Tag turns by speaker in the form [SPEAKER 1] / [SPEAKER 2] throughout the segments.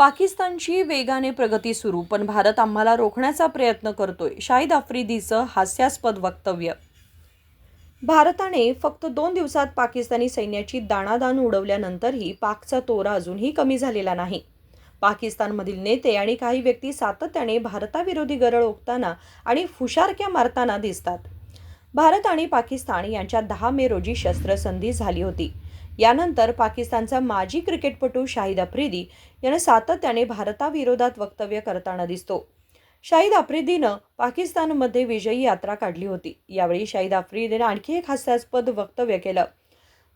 [SPEAKER 1] पाकिस्तानची वेगाने प्रगती सुरू पण भारत आम्हाला रोखण्याचा प्रयत्न करतोय शाहिद आफ्रिदीचं हास्यास्पद वक्तव्य. भारताने फक्त दोन दिवसात पाकिस्तानी सैन्याची दाणादाण उडवल्यानंतरही पाकचा तोरा अजूनही कमी झालेला नाही. पाकिस्तानमधील नेते आणि काही व्यक्ती सातत्याने भारताविरोधी गरळ ओकताना आणि फुशारक्या मारताना दिसतात. भारत आणि पाकिस्तान यांच्यात दहा मे रोजी शस्त्रसंधी झाली होती. यानंतर पाकिस्तानचा माजी क्रिकेटपटू शाहिद आफ्रिदी यानं सातत्याने भारताविरोधात वक्तव्य करताना दिसतो. शाहिद आफ्रिदीनं पाकिस्तानमध्ये विजयी यात्रा काढली होती. यावेळी शाहिद आफ्रिदीनं आणखी एक हास्यास्पद वक्तव्य केलं.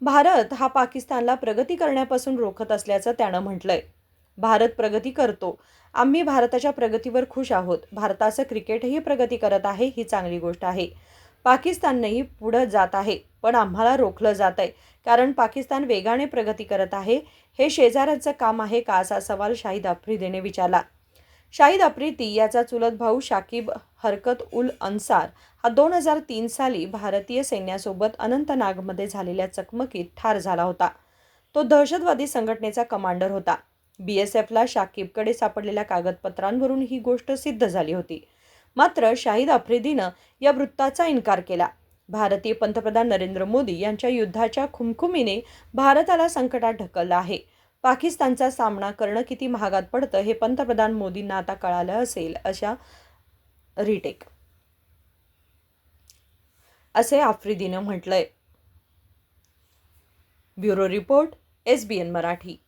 [SPEAKER 1] भारत हा पाकिस्तानला प्रगती करण्यापासून रोखत असल्याचं त्यानं म्हटलंय. भारत प्रगती करतो. आम्ही भारताच्या प्रगतीवर खुश आहोत. भारताचं क्रिकेटही प्रगती करत आहे ही चांगली गोष्ट आहे. पाकिस्ताननेही पुढं जात आहे पण आम्हाला रोखलं जात आहे कारण पाकिस्तान वेगाने प्रगती करत आहे. हे शेजाऱ्यांचं काम आहे का असा सवाल शाहिद आफ्रिदीने विचारला. शाहिद आफ्रिदी याचा चुलत भाऊ शाकिब हरकत उल अन्सार हा दोन हजार तीन साली भारतीय सैन्यासोबत अनंतनागमध्ये झालेल्या चकमकीत ठार झाला होता. तो दहशतवादी संघटनेचा कमांडर होता. बी एस एफला शाकिबकडे सापडलेल्या कागदपत्रांवरून ही गोष्ट सिद्ध झाली होती. मात्र शाहिद आफ्रिदीनं या वृत्ताचा इन्कार केला. भारतीय पंतप्रधान नरेंद्र मोदी यांच्या युद्धाच्या खुमखुमीने भारताला संकटात ढकललं आहे. पाकिस्तानचा सामना करणं किती महागात पडतं हे पंतप्रधान मोदींना आता कळालं असेल अशा रिटेक. असे आफ्रिदीनं म्हटलंय. Bureau report S B N Marathi.